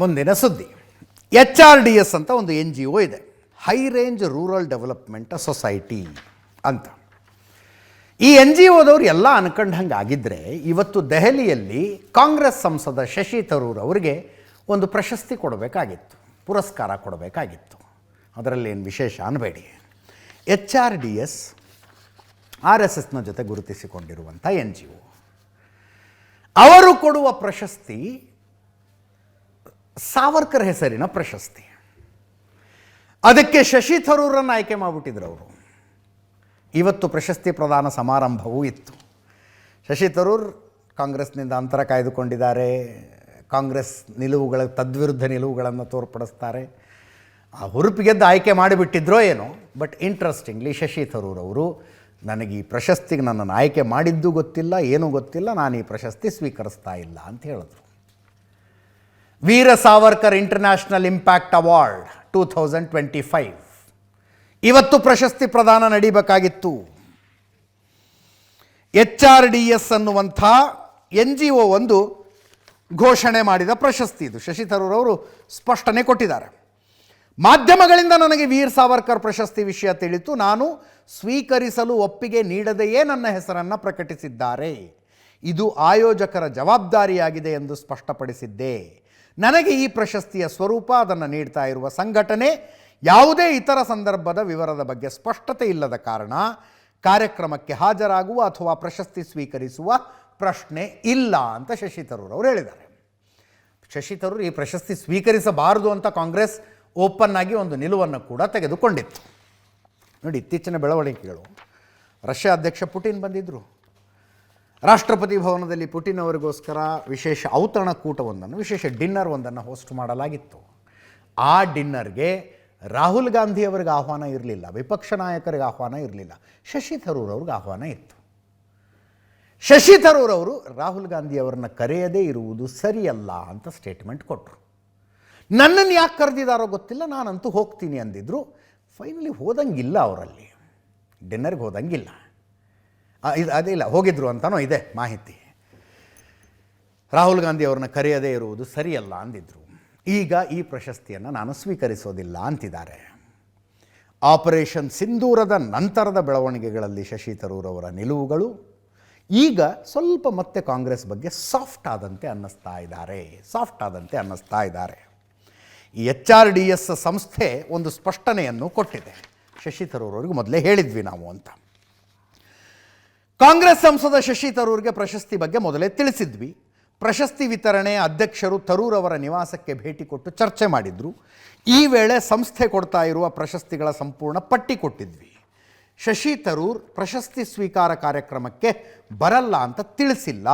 ಮುಂದಿನ ಸುದ್ದಿ. H R D S ಅಂತ ಒಂದು ಎನ್ ಜಿ ಒ ಇದೆ. High range rural development society ಅಂತ. ಈ ಎನ್ ಜಿ ಒದವ್ರು ಎಲ್ಲ ಅನ್ಕೊಂಡಂಗೆ ಆಗಿದ್ದರೆ ಇವತ್ತು ದೆಹಲಿಯಲ್ಲಿ ಕಾಂಗ್ರೆಸ್ ಸಂಸದ ಶಶಿ ತರೂರ್ ಅವರಿಗೆ ಒಂದು ಪ್ರಶಸ್ತಿ ಕೊಡಬೇಕಾಗಿತ್ತು, ಪುರಸ್ಕಾರ ಕೊಡಬೇಕಾಗಿತ್ತು. ಅದರಲ್ಲಿ ಏನು ವಿಶೇಷ ಅನ್ಬೇಡಿ. H R D S R S ಎಸ್ನ ಜೊತೆ ಗುರುತಿಸಿಕೊಂಡಿರುವಂಥ ಎನ್ ಜಿ ಒ ಅವರು ಕೊಡುವ ಪ್ರಶಸ್ತಿ ಸಾವರ್ಕರ್ ಹೆಸರಿನ ಪ್ರಶಸ್ತಿ. ಅದಕ್ಕೆ ಶಶಿ ಥರೂರನ್ನು ಆಯ್ಕೆ ಮಾಡಿಬಿಟ್ಟಿದ್ರು ಅವರು. ಇವತ್ತು ಪ್ರಶಸ್ತಿ ಪ್ರದಾನ ಸಮಾರಂಭವೂ ಇತ್ತು. ಶಶಿ ತರೂರ್ ಕಾಂಗ್ರೆಸ್ನಿಂದ ಅಂತರ ಕಾಯ್ದುಕೊಂಡಿದ್ದಾರೆ. ಕಾಂಗ್ರೆಸ್ ನಿಲುವುಗಳ, ತದ್ವಿರುದ್ಧ ನಿಲುವುಗಳನ್ನು ತೋರ್ಪಡಿಸ್ತಾರೆ. ಆ ಹುರುಪಿಗೆದ್ದು ಆಯ್ಕೆ ಮಾಡಿಬಿಟ್ಟಿದ್ರೋ ಏನೋ, ಬಟ್ ಇಂಟ್ರೆಸ್ಟಿಂಗ್ಲಿ ಶಶಿ ಥರೂರ್ ಅವರು ನನಗೆ ಈ ಪ್ರಶಸ್ತಿಗೆ ನನ್ನನ್ನು ಆಯ್ಕೆ ಮಾಡಿದ್ದು ಗೊತ್ತಿಲ್ಲ, ಏನೂ ಗೊತ್ತಿಲ್ಲ, ನಾನು ಈ ಪ್ರಶಸ್ತಿ ಸ್ವೀಕರಿಸ್ತಾ ಇಲ್ಲ ಅಂತ ಹೇಳಿದ್ರು. Veer Savarkar international impact award two thousand twenty five. ಇವತ್ತು ಪ್ರಶಸ್ತಿ ಪ್ರದಾನ ನಡೀಬೇಕಾಗಿತ್ತು. ಎಚ್ ಆರ್ ಡಿ ಎಸ್ ಅನ್ನುವಂಥ ಎನ್ ಜಿ ಒ ಒಂದು ಘೋಷಣೆ ಮಾಡಿದ ಪ್ರಶಸ್ತಿ ಇದು. ಶಶಿ ತರೂರ್ ಅವರು ಸ್ಪಷ್ಟನೆ ಕೊಟ್ಟಿದ್ದಾರೆ. ಮಾಧ್ಯಮಗಳಿಂದ ನನಗೆ ವೀರ್ ಸಾವರ್ಕರ್ ಪ್ರಶಸ್ತಿ ವಿಷಯ ತಿಳಿತು. ನಾನು ಸ್ವೀಕರಿಸಲು ಒಪ್ಪಿಗೆ ನೀಡದೆಯೇ ನನ್ನ ಹೆಸರನ್ನು ಪ್ರಕಟಿಸಿದ್ದಾರೆ. ಇದು ಆಯೋಜಕರ ಜವಾಬ್ದಾರಿಯಾಗಿದೆ ಎಂದು ಸ್ಪಷ್ಟಪಡಿಸಿದ್ದೆ. ನನಗೆ ಈ ಪ್ರಶಸ್ತಿಯ ಸ್ವರೂಪ, ಅದನ್ನು ನೀಡ್ತಾ ಇರುವ ಸಂಘಟನೆ ಯಾವುದೇ ಇತರ ಸಂದರ್ಭದ ವಿವರದ ಬಗ್ಗೆ ಸ್ಪಷ್ಟತೆ ಇಲ್ಲದ ಕಾರಣ ಕಾರ್ಯಕ್ರಮಕ್ಕೆ ಹಾಜರಾಗುವ ಅಥವಾ ಪ್ರಶಸ್ತಿ ಸ್ವೀಕರಿಸುವ ಪ್ರಶ್ನೆ ಇಲ್ಲ ಅಂತ ಶಶಿ ತರೂರ್ ಅವರು ಹೇಳಿದ್ದಾರೆ. ಶಶಿ ತರೂರ್, ಈ ಪ್ರಶಸ್ತಿ ಸ್ವೀಕರಿಸಬಾರದು ಅಂತ ಕಾಂಗ್ರೆಸ್ ಓಪನ್ ಆಗಿ ಒಂದು ನಿಲುವನ್ನು ಕೂಡ ತೆಗೆದುಕೊಂಡಿತ್ತು. ನೋಡಿ, ಇತ್ತೀಚಿನ ಬೆಳವಣಿಗೆಗಳು. ರಷ್ಯಾ ಅಧ್ಯಕ್ಷ ಪುಟಿನ್ ಬಂದಿದ್ದರು ರಾಷ್ಟ್ರಪತಿ ಭವನದಲ್ಲಿ ಪುಟಿನ್ ಅವರಿಗೋಸ್ಕರ ವಿಶೇಷ ಔತಣಕೂಟವೊಂದನ್ನು ವಿಶೇಷ ಡಿನ್ನರ್ ಒಂದನ್ನು ಹೋಸ್ಟ್ ಮಾಡಲಾಗಿತ್ತು. ಆ ಡಿನ್ನರ್ಗೆ ರಾಹುಲ್ ಗಾಂಧಿ ಅವರಿಗೆ ಆಹ್ವಾನ ಇರಲಿಲ್ಲ, ವಿಪಕ್ಷ ನಾಯಕರಿಗೆ ಆಹ್ವಾನ ಇರಲಿಲ್ಲ, ಶಶಿ ಥರೂರ್ ಅವ್ರಿಗೆ ಆಹ್ವಾನ ಇತ್ತು. ಶಶಿ ಥರೂರ್ ಅವರು ರಾಹುಲ್ ಗಾಂಧಿ ಅವರನ್ನ ಕರೆಯದೇ ಇರುವುದು ಸರಿಯಲ್ಲ ಅಂತ ಸ್ಟೇಟ್ಮೆಂಟ್ ಕೊಟ್ಟರು ನನ್ನನ್ನು ಯಾಕೆ ಕರೆದಿದ್ದಾರೋ ಗೊತ್ತಿಲ್ಲ, ನಾನಂತೂ ಹೋಗ್ತೀನಿ ಅಂದಿದ್ರು. ಫೈನಲಿ ಹೋದಂಗಿಲ್ಲ ಅವರಲ್ಲಿ. ಡಿನ್ನರ್ಗೆ ಹೋದಂಗಿಲ್ಲ. ಅದೇ ಇಲ್ಲ, ಹೋಗಿದ್ರು ಅಂತನೋ ಇದೆ ಮಾಹಿತಿ. ರಾಹುಲ್ ಗಾಂಧಿ ಅವ್ರನ್ನ ಕರೆಯದೇ ಇರುವುದು ಸರಿಯಲ್ಲ ಅಂದಿದ್ರು. ಈಗ ಈ ಪ್ರಶಸ್ತಿಯನ್ನು ನಾನು ಸ್ವೀಕರಿಸೋದಿಲ್ಲ ಅಂತಿದ್ದಾರೆ. ಆಪರೇಷನ್ ಸಿಂಧೂರದ ನಂತರದ ಬೆಳವಣಿಗೆಗಳಲ್ಲಿ ಶಶಿ ತರೂರ್ ಅವರ ನಿಲುವುಗಳು, ಈಗ ಸ್ವಲ್ಪ ಮತ್ತೆ ಕಾಂಗ್ರೆಸ್ ಬಗ್ಗೆ ಸಾಫ್ಟ್ ಆದಂತೆ ಅನ್ನಿಸ್ತಾ ಇದ್ದಾರೆ, ಸಾಫ್ಟ್ ಆದಂತೆ ಅನ್ನಿಸ್ತಾ ಇದ್ದಾರೆ. ಈ ಎಚ್ ಆರ್ ಡಿ ಎಸ್ ಸಂಸ್ಥೆ ಒಂದು ಸ್ಪಷ್ಟನೆಯನ್ನು ಕೊಟ್ಟಿದೆ. ಶಶಿ ತರೂರ್ ಅವರಿಗೆ ಮೊದಲೇ ಹೇಳಿದ್ವಿ ನಾವು ಅಂತ. ಕಾಂಗ್ರೆಸ್ ಸಂಸದ ಶಶಿ ತರೂರ್ಗೆ ಪ್ರಶಸ್ತಿ ಬಗ್ಗೆ ಮೊದಲೇ ತಿಳಿಸಿದ್ವಿ. ಪ್ರಶಸ್ತಿ ವಿತರಣೆ ಅಧ್ಯಕ್ಷರು ತರೂರ್ ಅವರ ನಿವಾಸಕ್ಕೆ ಭೇಟಿ ಕೊಟ್ಟು ಚರ್ಚೆ ಮಾಡಿದ್ರು. ಈ ವೇಳೆ ಸಂಸ್ಥೆ ಕೊಡ್ತಾ ಇರುವ ಪ್ರಶಸ್ತಿಗಳ ಸಂಪೂರ್ಣ ಪಟ್ಟಿ ಕೊಟ್ಟಿದ್ವಿ. ಶಶಿ ತರೂರ್ ಪ್ರಶಸ್ತಿ ಸ್ವೀಕಾರ ಕಾರ್ಯಕ್ರಮಕ್ಕೆ ಬರಲ್ಲ ಅಂತ ತಿಳಿಸಿಲ್ಲ.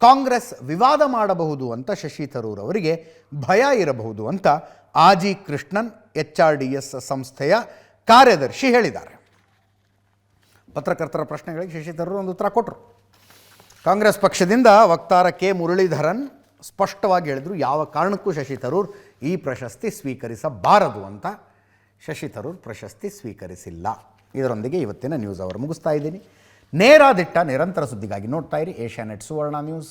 ಕಾಂಗ್ರೆಸ್ ವಿವಾದ ಮಾಡಬಹುದು ಅಂತ ಶಶಿ ತರೂರ್ ಅವರಿಗೆ ಭಯ ಇರಬಹುದು ಅಂತ Aji Krishnan H R D S ಸಂಸ್ಥೆಯ ಕಾರ್ಯದರ್ಶಿ ಹೇಳಿದ್ದಾರೆ. ಪತ್ರಕರ್ತರ ಪ್ರಶ್ನೆಗಳಿಗೆ ಶಶಿ ತರೂರ್ ಒಂದು ಉತ್ತರ ಕೊಟ್ಟರು ಕಾಂಗ್ರೆಸ್ ಪಕ್ಷದಿಂದ ವಕ್ತಾರ ಕೆ. ಮುರಳೀಧರನ್ ಸ್ಪಷ್ಟವಾಗಿ ಹೇಳಿದರು, ಯಾವ ಕಾರಣಕ್ಕೂ ಶಶಿ ತರೂರ್ ಈ ಪ್ರಶಸ್ತಿ ಸ್ವೀಕರಿಸಬಾರದು ಅಂತ. ಶಶಿ ತರೂರ್ ಪ್ರಶಸ್ತಿ ಸ್ವೀಕರಿಸಿಲ್ಲ. ಇದರೊಂದಿಗೆ ಇವತ್ತಿನ ನ್ಯೂಸ್ ಅವರು ಮುಗಿಸ್ತಾ ಇದ್ದೀನಿ. ನೇರ ದಿಟ್ಟ ನಿರಂತರ ಸುದ್ದಿಗಾಗಿ ನೋಡ್ತಾ ಇರಿ ಏಷ್ಯಾನೆಟ್ ಸುವರ್ಣ ನ್ಯೂಸ್.